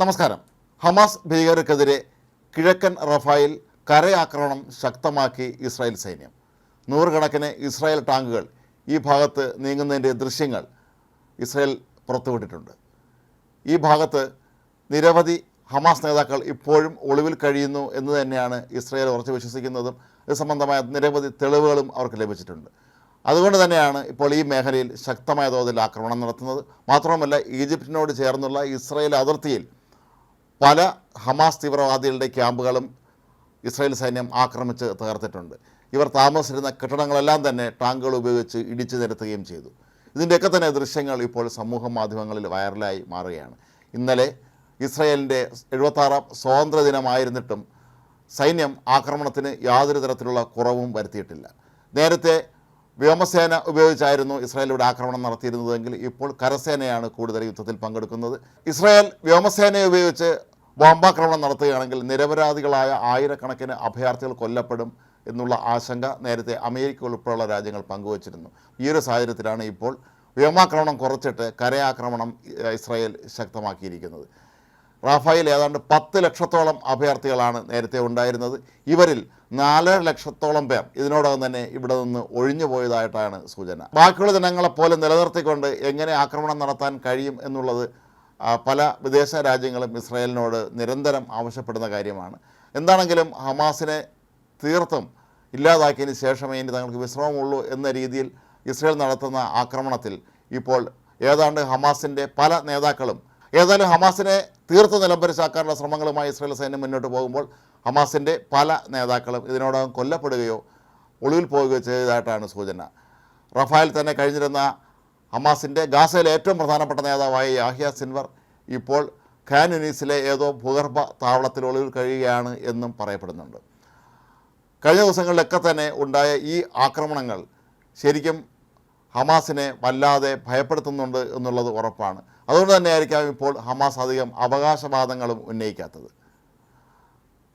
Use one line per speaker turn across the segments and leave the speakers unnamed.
നമസ്കാരം. ഹമാസ് ഭീകരർക്കെതിരെ കിഴക്കൻ റഫായിൽ കരയാക്രമണം ശക്തമാക്കി ഇസ്രായേൽ സൈന്യം. നൂറുകണക്കിന് ഇസ്രായേൽ ടാങ്കുകൾ ഈ ഭാഗത്ത് നീങ്ങുന്നതിന്റെ ദൃശ്യങ്ങൾ ഇസ്രായേൽ പുറത്തുവിട്ടിട്ടുണ്ട്. ഈ ഭാഗത്ത് നിരവധി ഹമാസ് നേതാക്കൾ ഇപ്പോഴും ഒളിവിൽ കഴിയുന്നു എന്ന് തന്നെയാണ് ഇസ്രായേൽ ഉറച്ചു വിശ്വസിക്കുന്നതും ഇത് സംബന്ധമായ നിരവധി തെളിവുകളും അവർക്ക് ലഭിച്ചിട്ടുണ്ട്. അതുകൊണ്ട് തന്നെയാണ് ഇപ്പോൾ ഈ മേഖലയിൽ ശക്തമായ തോതിൽ ആക്രമണം നടത്തുന്നത്. മാത്രമല്ല ഈജിപ്തിനോട് ചേർന്നുള്ള ഇസ്രായേൽ അതിർത്തിയിൽ പല ഹമാസ് തീവ്രവാദികളുടെ ക്യാമ്പുകളും ഇസ്രായേൽ സൈന്യം ആക്രമിച്ച് തകർത്തിട്ടുണ്ട്. ഇവർ താമസിച്ചിരുന്ന കെട്ടിടങ്ങളെല്ലാം തന്നെ ടാങ്കുകൾ ഉപയോഗിച്ച് ഇടിച്ചു നിരത്തുകയും ചെയ്തു. ഇതിന്റെയൊക്കെ തന്നെ ദൃശ്യങ്ങൾ ഇപ്പോൾ സമൂഹ മാധ്യമങ്ങളിൽ വൈറലായി മാറുകയാണ്. ഇന്നലെ ഇസ്രായേലിന്റെ എഴുപത്താറാം സ്വാതന്ത്ര്യ ദിനമായിരുന്നിട്ടും സൈന്യം ആക്രമണത്തിന് യാതൊരു തരത്തിലുള്ള കുറവും വരുത്തിയിട്ടില്ല. നേരത്തെ വ്യോമസേന ഉപയോഗിച്ചായിരുന്നു ഇസ്രായേലിലൂടെ ആക്രമണം നടത്തിയിരുന്നതെങ്കിൽ ഇപ്പോൾ കരസേനയാണ് കൂടുതൽ യുദ്ധത്തിൽ പങ്കെടുക്കുന്നത്. ഇസ്രായേൽ വ്യോമസേനയെ ഉപയോഗിച്ച് ബോംബാക്രമണം നടത്തുകയാണെങ്കിൽ നിരപരാധികളായ ആയിരക്കണക്കിന് അഭയാർത്ഥികൾ കൊല്ലപ്പെടും എന്നുള്ള ആശങ്ക നേരത്തെ അമേരിക്ക ഉൾപ്പെടെയുള്ള രാജ്യങ്ങൾ പങ്കുവച്ചിരുന്നു. ഈ ഒരു സാഹചര്യത്തിലാണ് ഇപ്പോൾ വ്യോമാക്രമണം കുറച്ചിട്ട് കരയാക്രമണം ഇസ്രായേൽ ശക്തമാക്കിയിരിക്കുന്നത്. റാഫായിൽ ഏതാണ്ട് പത്ത് ലക്ഷത്തോളം അഭയാർത്ഥികളാണ് നേരത്തെ ഉണ്ടായിരുന്നത്. ഇവരിൽ നാലര ലക്ഷത്തോളം പേർ ഇതിനോടകം തന്നെ ഇവിടെ നിന്ന് ഒഴിഞ്ഞു പോയതായിട്ടാണ് സൂചന. ബാക്കിയുള്ള ജനങ്ങളെപ്പോലെ നിലനിർത്തിക്കൊണ്ട് എങ്ങനെ ആക്രമണം നടത്താൻ കഴിയും എന്നുള്ളത് പല വിദേശ രാജ്യങ്ങളും ഇസ്രായേലിനോട് നിരന്തരം ആവശ്യപ്പെടുന്ന കാര്യമാണ്. എന്താണെങ്കിലും ഹമാസിനെ തീർത്തും ഇല്ലാതാക്കിയതിന് ശേഷമേ ഇനി തങ്ങൾക്ക് വിശ്രമമുള്ളൂ എന്ന രീതിയിൽ ഇസ്രായേൽ നടത്തുന്ന ആക്രമണത്തിൽ ഇപ്പോൾ ഏതാണ്ട് ഹമാസിന്റെ പല നേതാക്കളും ഏതായാലും ഹമാസിനെ തീർത്ത് നിലംപരിശാക്കാനുള്ള ശ്രമങ്ങളുമായി ഇസ്രായേൽ സൈന്യം മുന്നോട്ട് പോകുമ്പോൾ ഹമാസിന്റെ പല നേതാക്കളും ഇതിനോടകം കൊല്ലപ്പെടുകയോ ഒളിവിൽ പോവുകയോ ചെയ്തതായിട്ടാണ് സൂചന. റഫായിൽ തന്നെ കഴിഞ്ഞിരുന്ന ഹമാസിന്റെ ഗാസയിലെ ഏറ്റവും പ്രധാനപ്പെട്ട നേതാവായ യാഹിയ സിൻവർ ഇപ്പോൾ ഖാൻ യുനീസിലെ ഏതോ ഭൂഗർഭ താവളത്തിൽ ഒളിവിൽ കഴിയുകയാണ് എന്നും പറയപ്പെടുന്നുണ്ട്. കഴിഞ്ഞ ദിവസങ്ങളിലൊക്കെ തന്നെ ഉണ്ടായ ഈ ആക്രമണങ്ങൾ ശരിക്കും ഹമാസിനെ വല്ലാതെ ഭയപ്പെടുത്തുന്നുണ്ട് എന്നുള്ളത് ഉറപ്പാണ്. അതുകൊണ്ട് തന്നെയായിരിക്കാം ഇപ്പോൾ ഹമാസ് അധികം അവകാശവാദങ്ങളും ഉന്നയിക്കാത്തത്.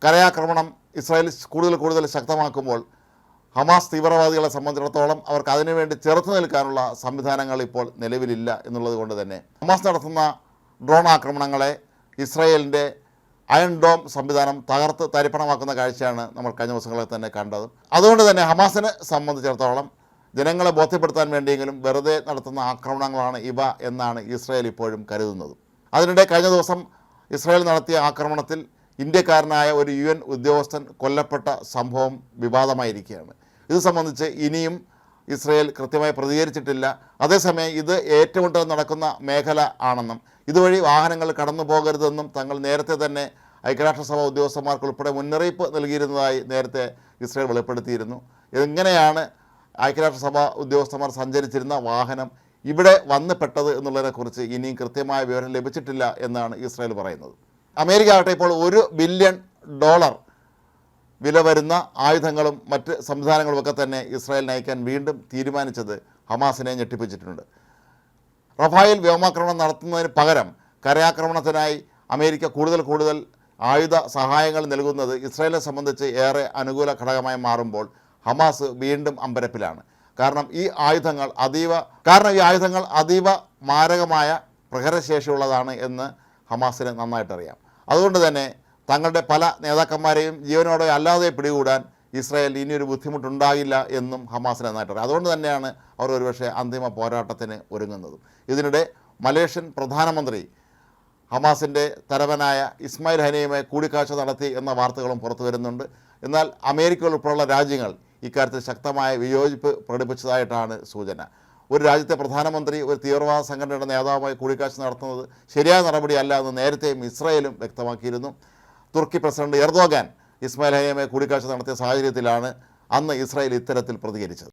കരയാക്രമണം ഇസ്രായേൽ കൂടുതൽ കൂടുതൽ ശക്തമാക്കുമ്പോൾ ഹമാസ് തീവ്രവാദികളെ സംബന്ധിച്ചിടത്തോളം അവർക്ക് അതിനുവേണ്ടി ചെറുത്തു നിൽക്കാനുള്ള സംവിധാനങ്ങൾ ഇപ്പോൾ നിലവിലില്ല എന്നുള്ളത് കൊണ്ട് തന്നെ. ഹമാസ് നടത്തുന്ന ഡ്രോൺ ആക്രമണങ്ങളെ ഇസ്രായേലിന്റെ അയൺ ഡോം സംവിധാനം തകർത്ത് തരിപ്പണമാക്കുന്ന കാഴ്ചയാണ് നമ്മൾ കഴിഞ്ഞ ദിവസങ്ങളിൽ തന്നെ കണ്ടത്. അതുകൊണ്ട് തന്നെ ഹമാസിനെ സംബന്ധിച്ചിടത്തോളം ജനങ്ങളെ ബോധ്യപ്പെടുത്താൻ വേണ്ടിയെങ്കിലും വെറുതെ നടത്തുന്ന ആക്രമണങ്ങളാണ് ഇവ എന്നാണ് ഇസ്രായേൽ ഇപ്പോഴും കരുതുന്നത്. അതിനിടെ കഴിഞ്ഞ ദിവസം ഇസ്രായേൽ നടത്തിയ ആക്രമണത്തിൽ ഇന്ത്യക്കാരനായ ഒരു യു എൻ ഉദ്യോഗസ്ഥൻ കൊല്ലപ്പെട്ട സംഭവം വിവാദമായിരിക്കുകയാണ്. ഇത് സംബന്ധിച്ച് ഇനിയും ഇസ്രയേൽ കൃത്യമായി പ്രതികരിച്ചിട്ടില്ല. അതേസമയം ഇത് ഏറ്റുമുട്ടൽ നടക്കുന്ന മേഖല ആണെന്നും ഇതുവഴി വാഹനങ്ങൾ കടന്നു പോകരുതെന്നും തങ്ങൾ നേരത്തെ തന്നെ ഐക്യരാഷ്ട്രസഭ ഉദ്യോഗസ്ഥന്മാർക്ക് ഉൾപ്പെടെ മുന്നറിയിപ്പ് നൽകിയിരുന്നതായി നേരത്തെ ഇസ്രയേൽ വെളിപ്പെടുത്തിയിരുന്നു. എങ്ങനെയാണ് ഐക്യരാഷ്ട്രസഭ ഉദ്യോഗസ്ഥന്മാർ സഞ്ചരിച്ചിരുന്ന വാഹനം ഇവിടെ വന്ന് പെട്ടത് എന്നുള്ളതിനെക്കുറിച്ച് ഇനിയും കൃത്യമായ വിവരം ലഭിച്ചിട്ടില്ല എന്നാണ് ഇസ്രയേൽ പറയുന്നത്. അമേരിക്ക ആകട്ടെ ഇപ്പോൾ ഒരു ബില്യൺ ഡോളർ വില വരുന്ന ആയുധങ്ങളും മറ്റ് സംവിധാനങ്ങളുമൊക്കെ തന്നെ ഇസ്രായേലിന് അയക്കാൻ വീണ്ടും തീരുമാനിച്ചത് ഹമാസിനെ ഞെട്ടിപ്പിച്ചിട്ടുണ്ട്. റഫായിൽ വ്യോമാക്രമണം നടത്തുന്നതിന് പകരം കരയാക്രമണത്തിനായി അമേരിക്ക കൂടുതൽ കൂടുതൽ ആയുധ സഹായങ്ങൾ നൽകുന്നത് ഇസ്രായേലിനെ സംബന്ധിച്ച് ഏറെ അനുകൂല ഘടകമായി മാറുമ്പോൾ ഹമാസ് വീണ്ടും അമ്പരപ്പിലാണ്. കാരണം ഈ ആയുധങ്ങൾ അതീവ കാരണം ഈ ആയുധങ്ങൾ അതീവ മാരകമായ പ്രഹരശേഷിയുള്ളതാണ് എന്ന് ഹമാസിന് നന്നായിട്ടറിയാം. അതുകൊണ്ട് തന്നെ തങ്ങളുടെ പല നേതാക്കന്മാരെയും ജീവനോടെ അല്ലാതെ പിടികൂടാൻ ഇസ്രായേൽ ഇനിയൊരു ബുദ്ധിമുട്ടുണ്ടാകില്ല എന്നും ഹമാസിന് നന്നായിട്ടറിയാം അതുകൊണ്ട് തന്നെയാണ് അവർ ഒരുപക്ഷെ അന്തിമ പോരാട്ടത്തിന് ഒരുങ്ങുന്നത്. ഇതിനിടെ മലേഷ്യൻ പ്രധാനമന്ത്രി ഹമാസിന്റെ തലവനായ ഇസ്മായിൽ ഹനിയുമായി കൂടിക്കാഴ്ച നടത്തി എന്ന വാർത്തകളും പുറത്തു വരുന്നുണ്ട്. എന്നാൽ അമേരിക്ക ഉൾപ്പെടെയുള്ള രാജ്യങ്ങൾ ഇക്കാര്യത്തിൽ ശക്തമായ വിയോജിപ്പ് പ്രകടിപ്പിച്ചതായിട്ടാണ് സൂചന. ഒരു രാജ്യത്തെ പ്രധാനമന്ത്രി ഒരു തീവ്രവാദ സംഘടനയുടെ നേതാവുമായി കൂടിക്കാഴ്ച നടത്തുന്നത് ശരിയായ നടപടിയല്ല എന്ന് നേരത്തെയും ഇസ്രായേലും വ്യക്തമാക്കിയിരുന്നു. തുർക്കി പ്രസിഡന്റ് എർദോഗാൻ ഇസ്മായിൽ ഹനിയമായി കൂടിക്കാഴ്ച നടത്തിയ സാഹചര്യത്തിലാണ് അന്ന് ഇസ്രായേൽ ഇത്തരത്തിൽ പ്രതികരിച്ചത്.